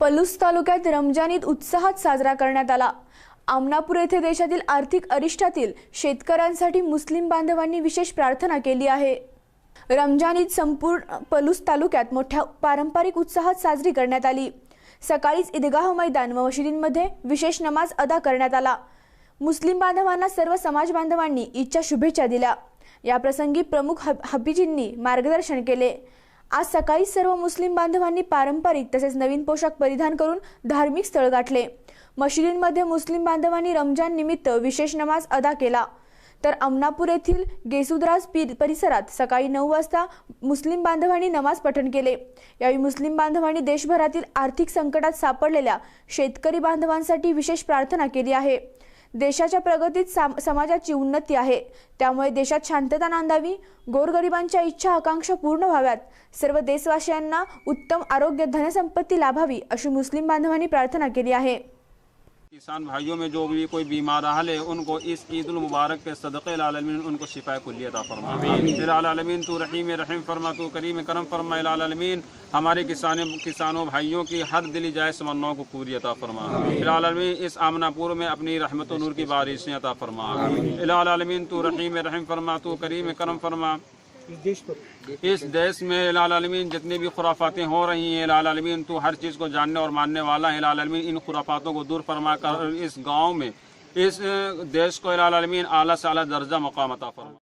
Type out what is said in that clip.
पलूस तालुक्यात रमजान ईद उत्साहात साजरा करण्यात आला. आमनापूर येथे देशातील आर्थिक अरिष्टातील शेतकऱ्यांसाठी मुस्लिम बांधवांनी विशेष प्रार्थना केली आहे. रमजान ईद संपूर्ण पलूस तालुक्यात मोठ्या पारंपरिक उत्साहात साजरी करण्यात आली. सकाळीच ईदगाह मैदान व मशिदींमध्ये विशेष नमाज अदा करण्यात आला. मुस्लिम बांधवांना सर्व समाज बांधवांनी ईदच्या शुभेच्छा दिल्या. याप्रसंगी प्रमुख हब हबीजींनी मार्गदर्शन केले. आज सकाळी सर्व मुस्लिम बांधवांनी पारंपरिक तसेच नवीन पोशाख परिधान करून धार्मिक स्थळ गाठले. मशिदींमध्ये मुस्लिम बांधवांनी रमजान निमित्त विशेष नमाज अदा केला. तर अमनापूर येथील गेसुद्राज पीर परिसरात सकाळी नऊ वाजता मुस्लिम बांधवांनी नमाज पठण केले. यावेळी मुस्लिम बांधवांनी देशभरातील आर्थिक संकटात सापडलेल्या शेतकरी बांधवांसाठी विशेष प्रार्थना केली आहे. देशाच्या प्रगतीत समाजाची उन्नती आहे. त्यामुळे देशात शांतता नांदावी गोरगरिबांच्या इच्छा आकांक्षा पूर्ण व्हाव्यात. सर्व देशवासियांना उत्तम आरोग्य धनसंपत्ती लाभावी अशी मुस्लिम बांधवांनी प्रार्थना केली आहे. کسان بھائیوں میں جو بھی کوئی بیمار حال ہے ان کو اس عید المبارک کے صدقے العالمین ان کو شفا کلی عطا فرما۔ پھر العالمین تو رحیم رحم فرما تو کریم کرم فرما العالمین ہمارے کسان کسانوں بھائیوں کی ہر دلی جائز تمناؤں کو پوری عطا فرما۔ العالمین اس آمنا پور میں اپنی رحمت و نور کی بارشیں عطا فرما۔ العالمین تو رحیم رحم فرما تو کریم کرم فرما۔ اس دیش میں اس دیش العالمین جتنی بھی خرافاتیں ہو رہی ہیں العالمین تو ہر چیز کو جاننے اور ماننے والا ہے۔ العالمین ان خرافاتوں کو دور فرما کر اس گاؤں میں، اس دیش کو العالمین اعلیٰ سے اعلیٰ درجہ مقام عطا فرما